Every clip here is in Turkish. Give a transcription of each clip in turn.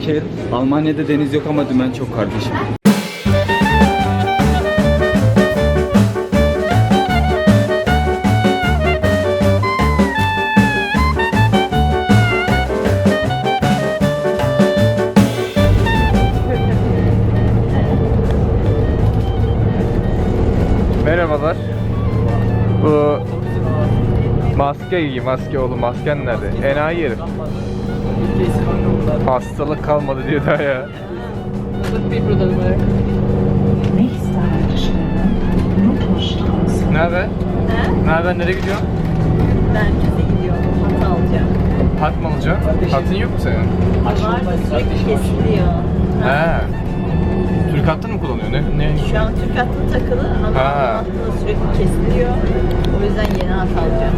Kere Almanya'da deniz yok ama dümen çok kardeşim. Merhabalar. Bu maske giy, maske oğlum masken nerede? Enayi herif. Hastalık kalmadı diyor daha ya. Ne haber? Ne haber? Nereye gidiyorsun? Ben bize gidiyorum. Hat alacağım. Hat mı alacaksın? Hatın yok mu senin? Var da sürekli kesiliyor. He. Türk hattını mı kullanıyor? Ne? ne? Şu an Türk hattı takılı ama Ha. ha. hattı sürekli kesiliyor. O yüzden yeni hat alacağım.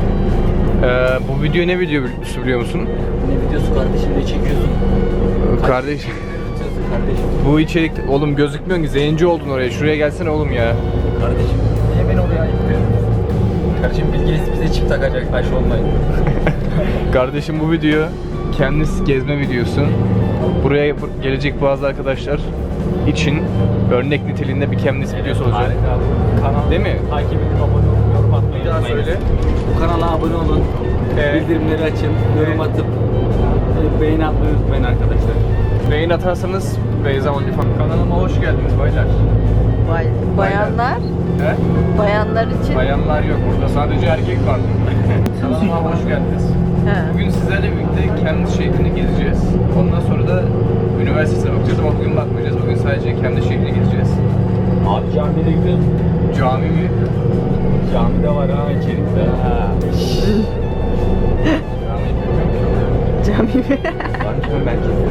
Ee, bu video ne videosu biliyor musun? Ne videosu kardeşim ne çekiyorsun? Kardeş. Kardeşim. Bu içerik oğlum gözükmüyor ki zenci oldun oraya. Şuraya gelsene oğlum ya. Kardeşim niye beni oraya ayıplıyorsun? Kardeşim Bilgeys bize çip takacak taş olmayın. Kardeşim bu video kendisi gezme videosu. Buraya bu- gelecek bazı arkadaşlar için örnek niteliğinde bir kendisi videosu olacak. Kanal Değil mi? takip edin, abone olun, abone olun. Evet. Bildirimleri açın, yorum atıp e, beğeni atmayı unutmayın arkadaşlar. Beğen atarsanız Beyza OnlyFans kanalıma hoş geldiniz baylar. Bay, bayanlar, He? bayanlar için. Bayanlar yok burada sadece erkek var. kanalıma hoş geldiniz. He. Bugün sizlerle birlikte kendi şehrini gezeceğiz. Ondan sonra da üniversitesine bakacağız ama bugün bakmayacağız. Bugün sadece kendi şehrini gezeceğiz. Abi camiye gidiyoruz. Cami mi? Cami de var ha içerikte. Cami Var mı merkezde?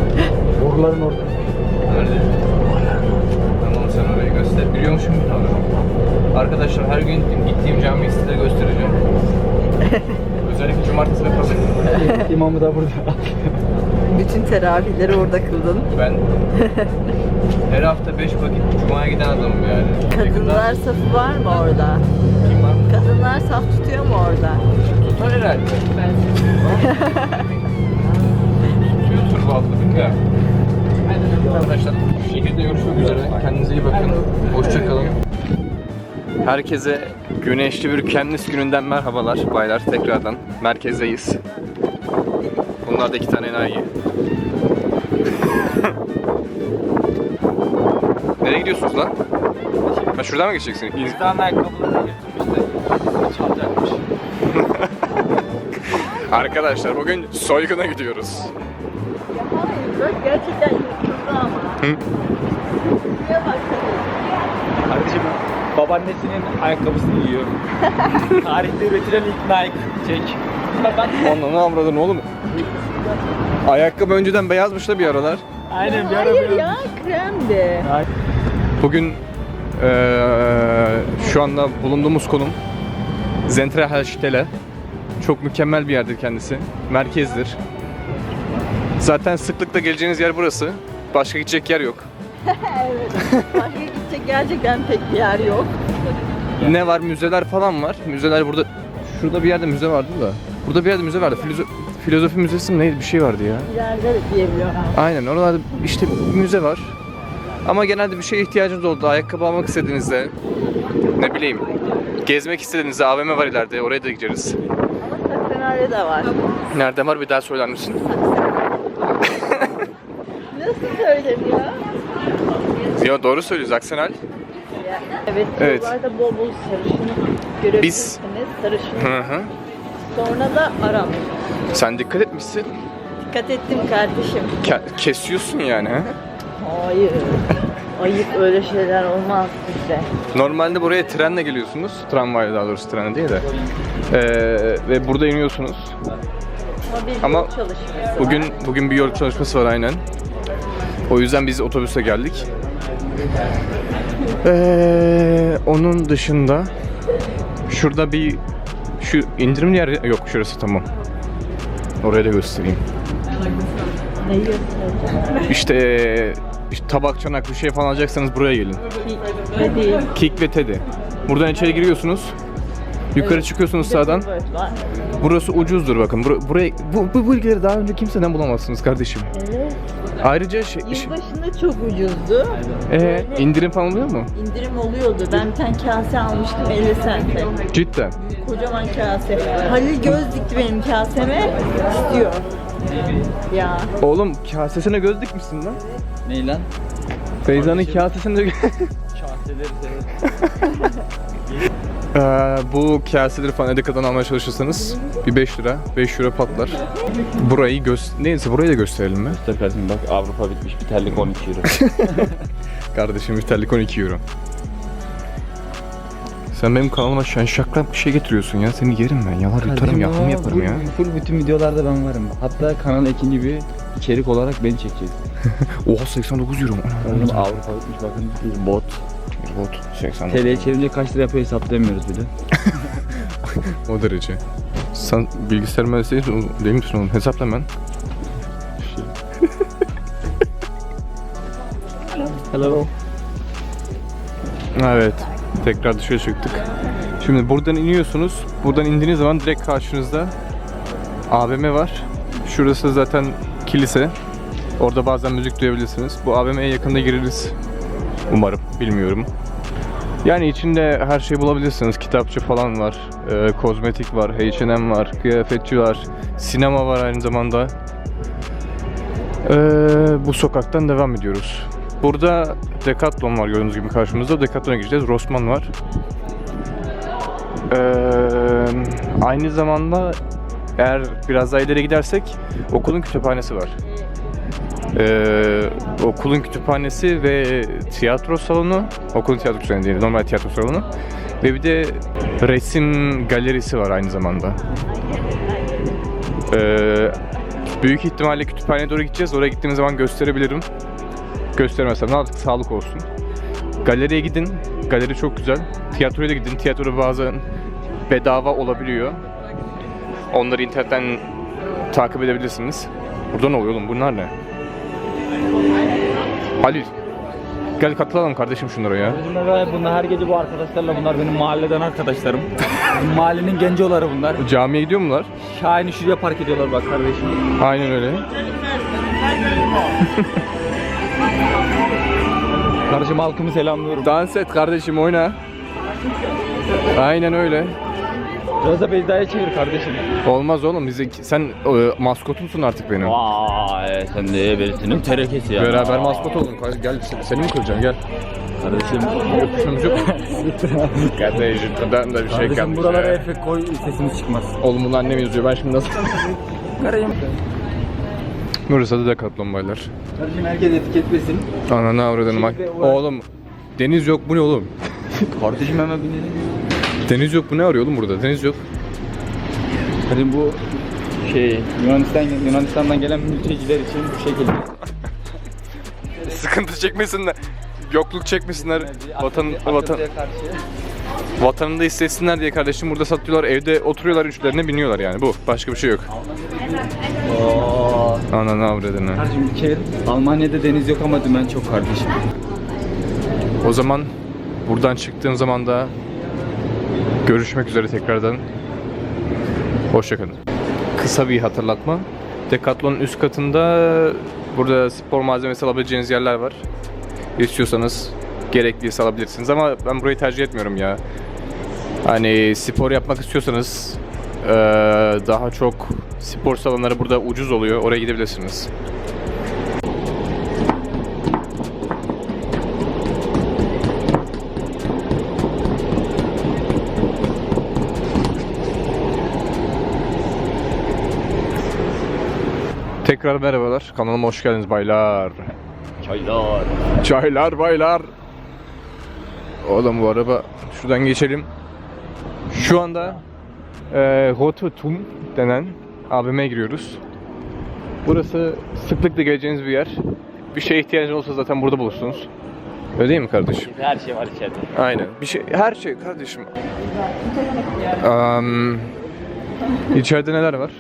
Boruların orada. Nerede? Tamam sen orayı göster. Biliyormuşum bir tane. Arkadaşlar her gün gittiğim camiyi size göstereceğim. Özellikle cumartesi ve pazar. İmamı da burada. Bütün teravihleri orada kıldın. Ben her hafta 5 vakit cumaya giden adamım yani. Kadınlar safı var mı orada? Kadınlar saf tutuyor mu orada? Tutar herhalde. Tutuyordur vallahi bilmiyorum. Arkadaşlar şehirde görüşmek üzere. Kendinize iyi bakın. Hoşçakalın. Herkese güneşli bir kendisi gününden merhabalar baylar tekrardan. Merkezdeyiz. Bunlar da iki tane enayi. Nereye gidiyorsunuz lan? Ha şuradan mı geçeceksin? İn- tane ayakkabıları çalacakmış. Arkadaşlar bugün soyguna gidiyoruz. Bak gerçekten yırtıldı ama. Hı? Şuraya baksana. Kardeşim babaannesinin ayakkabısını giyiyor. Tarihte üretilen ilk Nike. Çek. Bak. Ananı avradın oğlum. Ayakkabı önceden beyazmış da bir aralar. Aynen bir ara Hayır böyle. ya kremdi. Bugün eee, şu anda bulunduğumuz konum Zentralstelle. Çok mükemmel bir yerdir kendisi. Merkezdir. Zaten sıklıkla geleceğiniz yer burası. Başka gidecek yer yok. evet. Başka gidecek gerçekten pek bir yer yok. Ne var? Müzeler falan var. Müzeler burada. Şurada bir yerde müze vardı da. Burada bir yerde müze vardı. Filozo- Filozofi müzesi mi neydi? Bir şey vardı ya. İleride de diyebiliyorum. Aynen oralarda işte müze var. Ama genelde bir şeye ihtiyacınız oldu. Ayakkabı almak istediğinizde ne bileyim gezmek istediğinizde AVM var ileride oraya da gideriz. Ama Taksenar'da da var. Nerede var bir daha söyler misin? Nasıl söyleniyor? Yo doğru söylüyoruz Aksenal. Evet, Evet. yollarda bol bol sarışını görebilirsiniz. Biz- Sarışını. Hı hı. Sonra da Aram. Sen dikkat etmişsin. Dikkat ettim kardeşim. Ke- kesiyorsun yani ha? Hayır. Ayıp öyle şeyler olmaz bizde. Normalde buraya trenle geliyorsunuz. Tramvayla daha doğrusu trenle değil de. Ee, ve burada iniyorsunuz. Ama bir Ama yol çalışması Bugün var. bugün bir yol çalışması var aynen. O yüzden biz otobüse geldik. Ee, onun dışında şurada bir şu indirimli yer yok şurası tamam. Oraya da göstereyim. Göstereceğim? İşte, işte tabak çanak bir şey falan alacaksanız buraya gelin. Kik ve Teddy. Buradan içeri giriyorsunuz. Yukarı çıkıyorsunuz sağdan. Burası ucuzdur bakın. Bur- buraya bu, bu bilgileri daha önce kimseden bulamazsınız kardeşim. Evet. Ayrıca şey, şey- Yılbaşında çok ucuzdu. Ee, indirim falan oluyor mu? İndirim oluyordu. Ben bir tane kase almıştım 50 sente. Cidden. Kocaman kase. Halil göz dikti benim kaseme. istiyor. Ya. Oğlum kasesine göz dikmişsin lan. Ney lan? Beyza'nın kasesine de... Kaseleri. Ee, bu kaseleri falan Edeka'dan almaya çalışırsanız bir 5 lira, 5 euro patlar. Burayı göz... Neyse burayı da gösterelim mi? Usta kardeşim bak Avrupa bitmiş bir terlik 12 euro. Kardeşim bir terlik 12 euro. Sen benim kanalıma şen şakrak bir şey getiriyorsun ya. Seni yerim ben. Yalar yutarım, yapım yaparım ya. Full bütün videolarda ben varım. Hatta kanal ikinci bir içerik olarak beni çekecek. Oha 89 euro. Oğlum Avrupa bitmiş bakın bir bot. Bir bot 89. TL'ye çevirince kaç lira yapıyor hesaplayamıyoruz bile. O derece. Sen bilgisayar mühendisi değil misin oğlum? Hesapla ben. Hello. Evet. Tekrar dışarı çıktık. Şimdi buradan iniyorsunuz. Buradan indiğiniz zaman direkt karşınızda AVM var. Şurası zaten kilise. Orada bazen müzik duyabilirsiniz. Bu AVM'ye yakında gireriz. Umarım. Bilmiyorum. Yani içinde her şeyi bulabilirsiniz. Kitapçı falan var. e, kozmetik var. H&M var. Kıyafetçi var. Sinema var aynı zamanda. Ee, bu sokaktan devam ediyoruz. Burada Decathlon var gördüğünüz gibi karşımızda. Decathlon'a gideceğiz. Rossmann var. Ee, aynı zamanda eğer biraz daha ileri gidersek okulun kütüphanesi var. Ee, okulun kütüphanesi ve tiyatro salonu, okulun tiyatro salonu değil, normal tiyatro salonu ve bir de resim galerisi var aynı zamanda. Ee, büyük ihtimalle kütüphaneye doğru gideceğiz. Oraya gittiğimiz zaman gösterebilirim. Göstermesem ne artık sağlık olsun. Galeriye gidin. Galeri çok güzel. Tiyatroya da gidin. Tiyatro bazen bedava olabiliyor. Onları internetten takip edebilirsiniz. Burada ne oluyor oğlum? Bunlar ne? Halil. Gel katılalım kardeşim şunlara ya. Bunlar, bunlar her gece bu arkadaşlarla bunlar benim mahalleden arkadaşlarım. Bizim mahallenin gencoları bunlar. Camiye gidiyor mular? Şahin'i şuraya park ediyorlar bak kardeşim. Aynen öyle. Kardeşim halkımı selamlıyorum. Dans et kardeşim oyna. Aynen öyle. Biraz da Beyza'ya çevir kardeşim. Olmaz oğlum bize sen e, maskotumsun artık benim. Vay sen de birisinin terekesi ya. Beraber maskot olalım. Gel seni mi kıracağım gel. Kardeşim. Öpüşümüz yok. Kardeşim ben de bir şey Kardeşim kalmış buralara ya. efekt koy sesimiz çıkmaz. Oğlum bunun annem yazıyor ben şimdi nasıl? Kardeşim. Burası da Decathlon baylar. Kardeşim herkes etiketlesin. Ananı avradını bak. Oğlum deniz yok bu ne oğlum? Kardeşim hemen binelim. Deniz yok bu ne arıyor oğlum burada? Deniz yok. Kardeşim bu şey Yunanistan Yunanistan'dan gelen mülteciler için bu şekilde. Sıkıntı çekmesinler. Yokluk çekmesinler. Vatan, vatan, vatanında hissetsinler diye kardeşim burada satıyorlar. Evde oturuyorlar üçlerine biniyorlar yani bu. Başka bir şey yok. Oo. Ananı avradını. Kardeşim kere Almanya'da deniz yok ama dümen çok kardeşim. O zaman buradan çıktığım zaman da görüşmek üzere tekrardan. Hoşçakalın. Kısa bir hatırlatma. Decathlon'un üst katında burada spor malzemesi alabileceğiniz yerler var. İstiyorsanız gerekliyse alabilirsiniz ama ben burayı tercih etmiyorum ya. Hani spor yapmak istiyorsanız daha çok spor salonları burada ucuz oluyor. Oraya gidebilirsiniz. Tekrar merhabalar. Kanalıma hoş geldiniz baylar. Çaylar. Çaylar baylar. Oğlum bu araba şuradan geçelim. Şu anda e, Rototum denen AVM'ye giriyoruz. Burası sıklıkla geleceğiniz bir yer. Bir şeye ihtiyacınız olsa zaten burada bulursunuz. Öyle değil mi kardeşim? Her şey var içeride. Aynen. Bir şey, her şey kardeşim. Um, içeride neler var?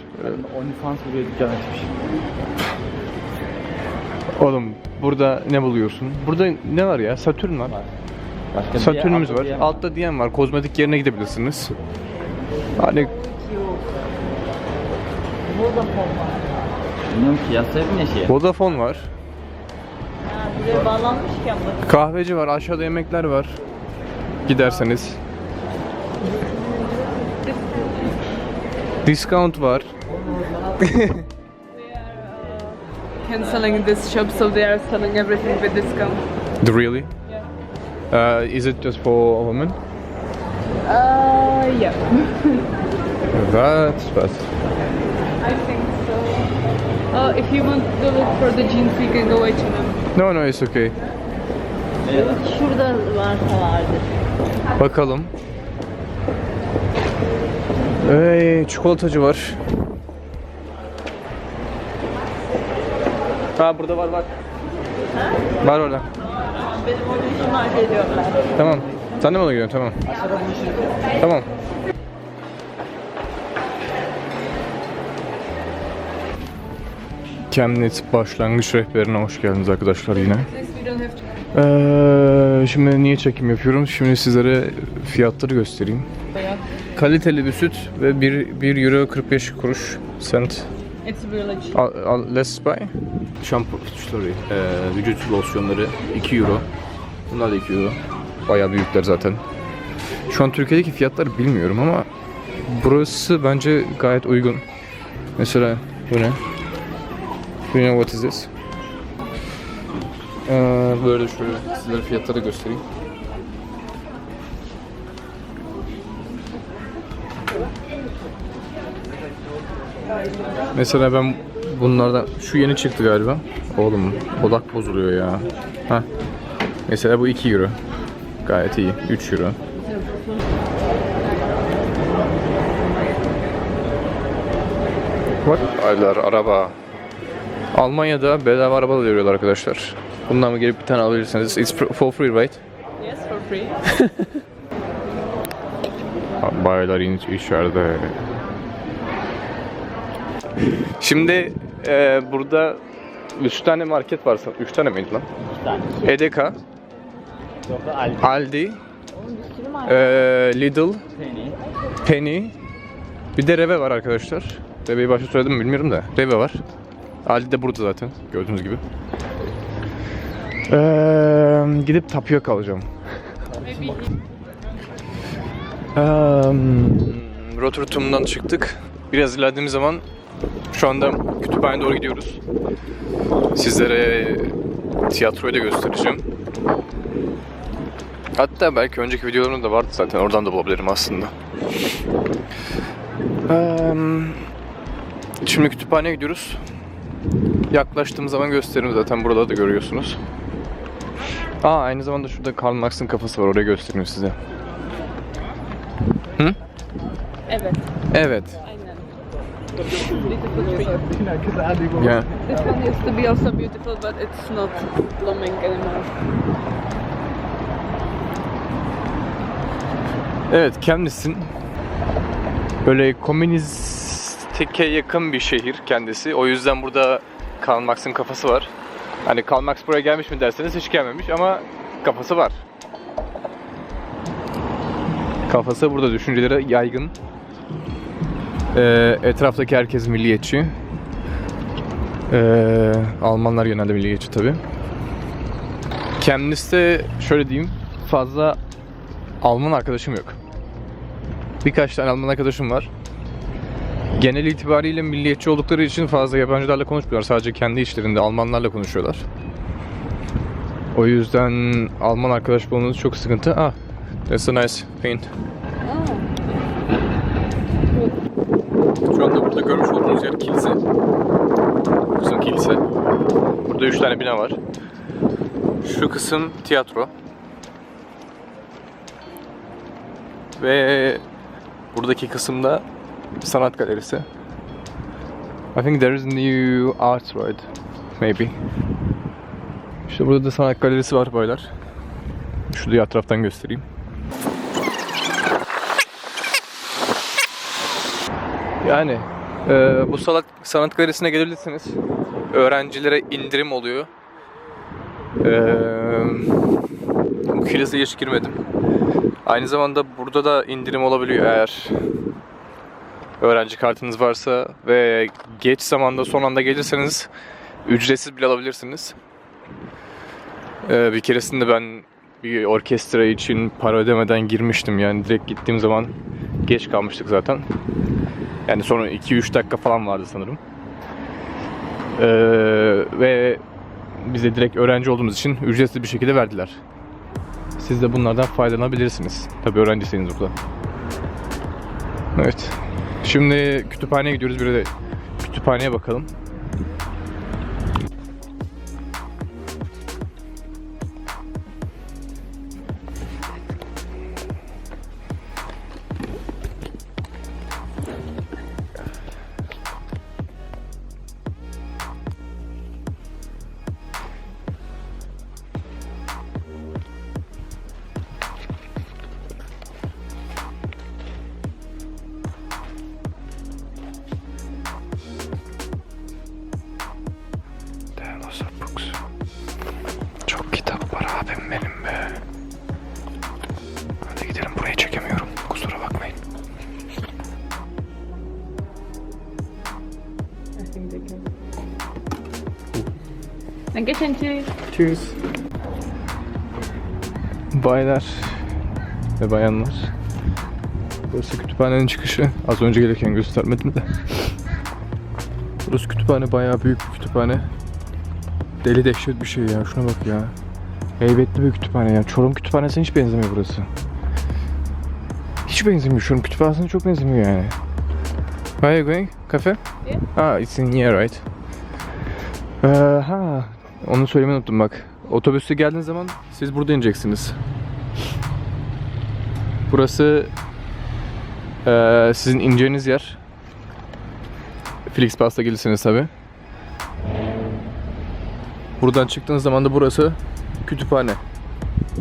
OnlyFans buraya dükkan açmış. Oğlum burada ne buluyorsun? Burada ne var ya? Satürn var. Başka Satürn'ümüz altta var. diyen Altta diyen var. Kozmetik yerine gidebilirsiniz. Hani Vodafone var. Bilmiyorum ki yazsaydın ya şey. Vodafone var. Buraya bağlanmış ki ama. Kahveci var, aşağıda yemekler var. Giderseniz. Discount var. canceling this shop, so they are selling everything with discount. Really? Uh, is it just for women? Uh, yeah, That's best. I think so. Uh, if you want to look for the jeans, we can go H&M. No, no, it's okay. Şurada varsa vardır. Bakalım. Ey, çikolatacı var. Ha burada var var. Var orada. Benim onun var geliyorlar. Tamam. Sen de mi ona gidiyorsun? Tamam. Tamam. Chemnitz başlangıç rehberine hoş geldiniz arkadaşlar yine. Ee, şimdi niye çekim yapıyorum? Şimdi sizlere fiyatları göstereyim. Kaliteli bir süt ve 1, 1 euro 45 kuruş cent. Let's buy. Şampu, sorry, ee, vücut losyonları 2 euro. Bunlar da 2 euro. Bayağı büyükler zaten. Şu an Türkiye'deki fiyatları bilmiyorum ama burası bence gayet uygun. Mesela bu ne? Do you know what is this? Ee, böyle şöyle sizlere fiyatları göstereyim. Mesela ben bunlardan şu yeni çıktı galiba. Oğlum odak bozuluyor ya. Ha. Mesela bu 2 euro. Gayet iyi. 3 euro. What? Aylar araba. Almanya'da bedava araba veriyorlar arkadaşlar. Bundan mı gelip bir tane alabilirsiniz. It's for free right? Yes, for free. Baylar iniş içeride. Şimdi e, burada 3 tane market var. 3 tane miydi lan? 3 tane. Edeka, Aldi, e, Lidl, Penny. Bir de Reve var arkadaşlar. Reve'yi başta söyledim mi bilmiyorum da. Reve var. Aldi de burada zaten gördüğünüz gibi. Ee, gidip tapioka alacağım. Maybe Um, Rotterdam'dan çıktık. Biraz ilerlediğimiz zaman şu anda kütüphaneye doğru gidiyoruz. Sizlere tiyatroyu da göstereceğim. Hatta belki önceki videolarımda da vardı zaten. Oradan da bulabilirim aslında. Um, şimdi kütüphaneye gidiyoruz. Yaklaştığım zaman gösteririm zaten. Burada da görüyorsunuz. Aa aynı zamanda şurada Karl Marx'ın kafası var. Orayı göstereyim size. evet, Evet. aynen. Beautiful tree. Yeah. This one used to be also beautiful, but it's not blooming anymore. Evet, Chemnitz'in böyle komünistike yakın bir şehir kendisi. O yüzden burada Karl Marx'ın kafası var. Hani Karl Marx buraya gelmiş mi derseniz hiç gelmemiş ama kafası var. Kafası burada düşünceleri yaygın. Ee, etraftaki herkes milliyetçi. Ee, Almanlar genelde milliyetçi tabi. Chemnitz'te şöyle diyeyim fazla Alman arkadaşım yok. Birkaç tane Alman arkadaşım var. Genel itibariyle milliyetçi oldukları için fazla yabancılarla konuşmuyorlar. Sadece kendi içlerinde Almanlarla konuşuyorlar. O yüzden Alman arkadaş bulmanız çok sıkıntı. Ah, that's a nice paint. Şu anda burada görmüş olduğunuz yer kilise. Kısım kilise. Burada üç tane bina var. Şu kısım tiyatro. Ve buradaki kısımda sanat galerisi. I think there is new art right? Maybe. İşte burada da sanat galerisi var baylar. Şu diğer taraftan göstereyim. Yani e, bu sanat, sanat galerisine gelebilirsiniz. Öğrencilere indirim oluyor. E, bu kiliseye hiç girmedim. Aynı zamanda burada da indirim olabiliyor eğer öğrenci kartınız varsa ve geç zamanda son anda gelirseniz ücretsiz bile alabilirsiniz. Ee, bir keresinde ben bir orkestra için para ödemeden girmiştim. Yani direkt gittiğim zaman geç kalmıştık zaten. Yani sonra 2-3 dakika falan vardı sanırım. Ee, ve bize direkt öğrenci olduğumuz için ücretsiz bir şekilde verdiler. Siz de bunlardan faydalanabilirsiniz. Tabii öğrenciyseniz burada. Evet. Şimdi kütüphaneye gidiyoruz. Bir de kütüphaneye bakalım. Tschüss. Cheers. Baylar ve bayanlar. Burası kütüphanenin çıkışı. Az önce gelirken göstermedim de. Burası kütüphane bayağı büyük bir kütüphane. Deli dehşet bir şey ya. Şuna bak ya. Heybetli bir kütüphane ya. Çorum kütüphanesine hiç benzemiyor burası. Hiç benzemiyor. Çorum kütüphanesine çok benzemiyor yani. Where are you going? Cafe? Yeah. Ah, it's in here, right? Ee, ha, onu söylemeyi unuttum bak. Otobüste geldiğiniz zaman siz burada ineceksiniz. Burası eee, sizin ineceğiniz yer. Flixbus'ta gelirsiniz tabi. Buradan çıktığınız zaman da burası kütüphane.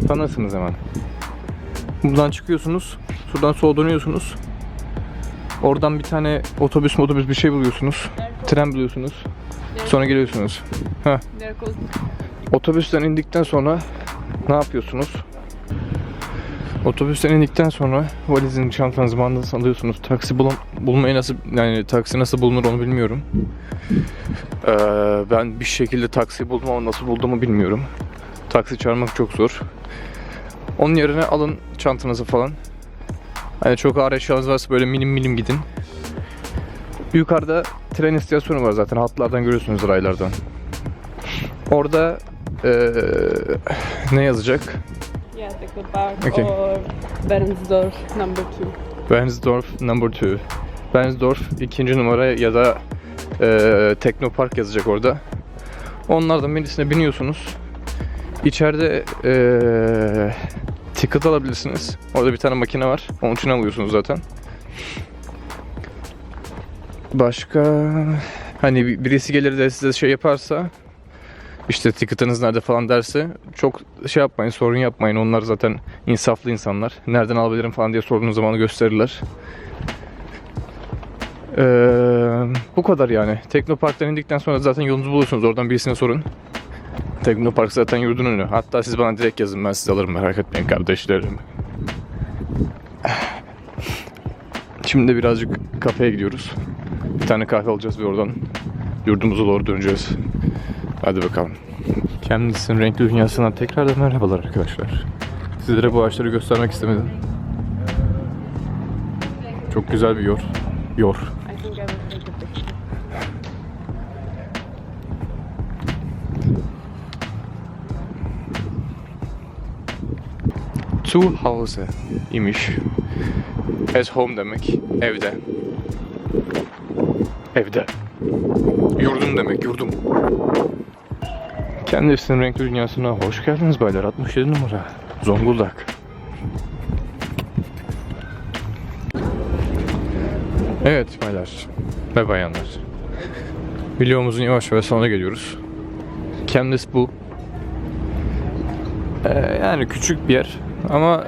Tanırsınız hemen. Buradan çıkıyorsunuz. Şuradan sola dönüyorsunuz. Oradan bir tane otobüs otobüs bir şey buluyorsunuz. Tren buluyorsunuz. Sonra geliyorsunuz. Goes Otobüsten indikten sonra ne yapıyorsunuz? Otobüsten indikten sonra valizin çantanızı bandınızı alıyorsunuz. Taksi bulun, bulmayı nasıl yani taksi nasıl bulunur onu bilmiyorum. Ee, ben bir şekilde taksi buldum ama nasıl bulduğumu bilmiyorum. Taksi çağırmak çok zor. Onun yerine alın çantanızı falan. Hani çok ağır eşyanız varsa böyle milim milim gidin. Yukarıda tren istasyonu var zaten hatlardan görüyorsunuz raylardan. Orada eee, ne yazacak? Yeah, Okay. or Bernsdorf number two. Bernsdorf number 2. Bernsdorf ikinci numara ya da eee Teknopark yazacak orada. Onlardan birisine biniyorsunuz. İçeride eee ticket alabilirsiniz. Orada bir tane makine var. Onun için alıyorsunuz zaten. Başka? Hani bir- birisi gelir de size şey yaparsa işte ticket'ınız nerede falan derse çok şey yapmayın sorun yapmayın. Onlar zaten insaflı insanlar. Nereden alabilirim falan diye sorduğunuz zaman gösterirler. Ee, bu kadar yani. Teknopark'tan indikten sonra zaten yolunuzu bulursunuz oradan birisine sorun. Teknopark zaten yurdun önü. Hatta siz bana direkt yazın. Ben sizi alırım. Merak etmeyin kardeşlerim Şimdi de birazcık kafeye gidiyoruz bir tane kahve alacağız ve oradan yurdumuza doğru döneceğiz Hadi bakalım. Kendisinin renkli dünyasından tekrardan merhabalar arkadaşlar. Sizlere bu ağaçları göstermek istemedim. Çok güzel bir yor. Yor. Zu Hause imiş. As home demek. Evde. Evde. Yurdum demek, yurdum. Kendisinin renkli dünyasına hoş geldiniz baylar. 67 numara. Zonguldak. Evet baylar ve bayanlar. Videomuzun yavaş yavaş sonuna geliyoruz. Kendisi bu. Ee, yani küçük bir yer ama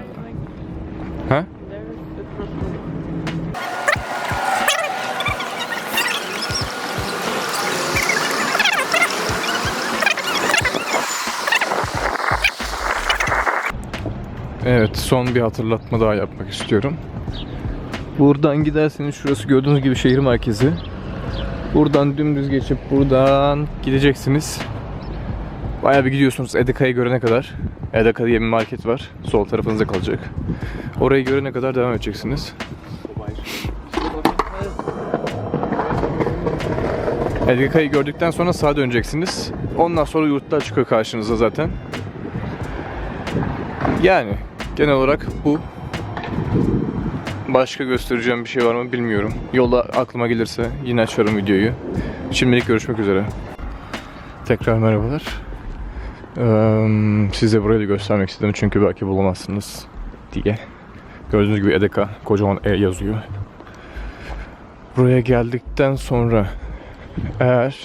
Evet, son bir hatırlatma daha yapmak istiyorum. Buradan giderseniz şurası gördüğünüz gibi şehir merkezi. Buradan dümdüz geçip buradan gideceksiniz. Bayağı bir gidiyorsunuz Edeka'yı görene kadar. Edeka diye bir market var. Sol tarafınızda kalacak. Orayı görene kadar devam edeceksiniz. Edeka'yı gördükten sonra sağa döneceksiniz. Ondan sonra yurtlar çıkıyor karşınıza zaten. Yani genel olarak bu. Başka göstereceğim bir şey var mı bilmiyorum. Yolda aklıma gelirse yine açarım videoyu. Şimdilik görüşmek üzere. Tekrar merhabalar. Eee, size burayı da göstermek istedim çünkü belki bulamazsınız diye. Gördüğünüz gibi Edeka kocaman E yazıyor. Buraya geldikten sonra eğer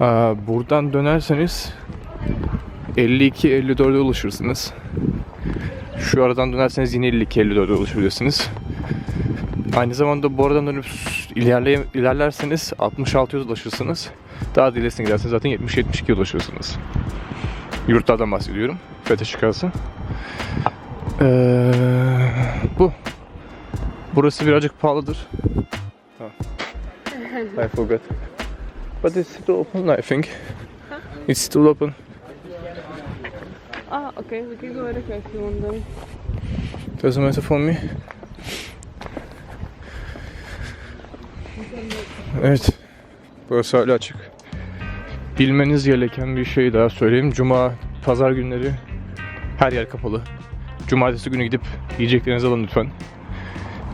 aa, buradan dönerseniz 52-54'e ulaşırsınız. Şu aradan dönerseniz yine 52-54'e ulaşabilirsiniz. Aynı zamanda bu aradan dönüp ilerleye, ilerlerseniz 66'ya ulaşırsınız. Daha da ilerisine giderseniz zaten 70-72'ye ulaşırsınız. Yurtlardan bahsediyorum. FETÖ çıkarsa. Ee, bu. Burası birazcık pahalıdır. Ha. I forgot. But it's still open, I think. It's still open. Ah, okay, we can go with if you want them. Doesn't matter for me. Evet. Burası hala açık. Bilmeniz gereken bir şey daha söyleyeyim. Cuma, pazar günleri her yer kapalı. Cumartesi günü gidip yiyeceklerinizi alın lütfen.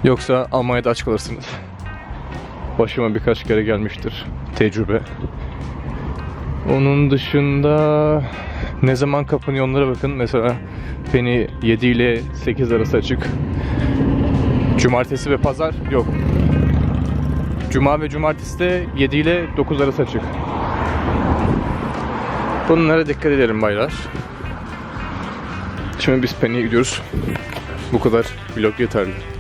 Yoksa Almanya'da aç kalırsınız. Başıma birkaç kere gelmiştir tecrübe. Onun dışında ne zaman kapanıyor onlara bakın. Mesela Penny 7 ile 8 arası açık. Cumartesi ve pazar yok. Cuma ve cumartesi de 7 ile 9 arası açık. Bunlara dikkat edelim baylar. Şimdi biz Penny'e gidiyoruz. Bu kadar vlog yeterli.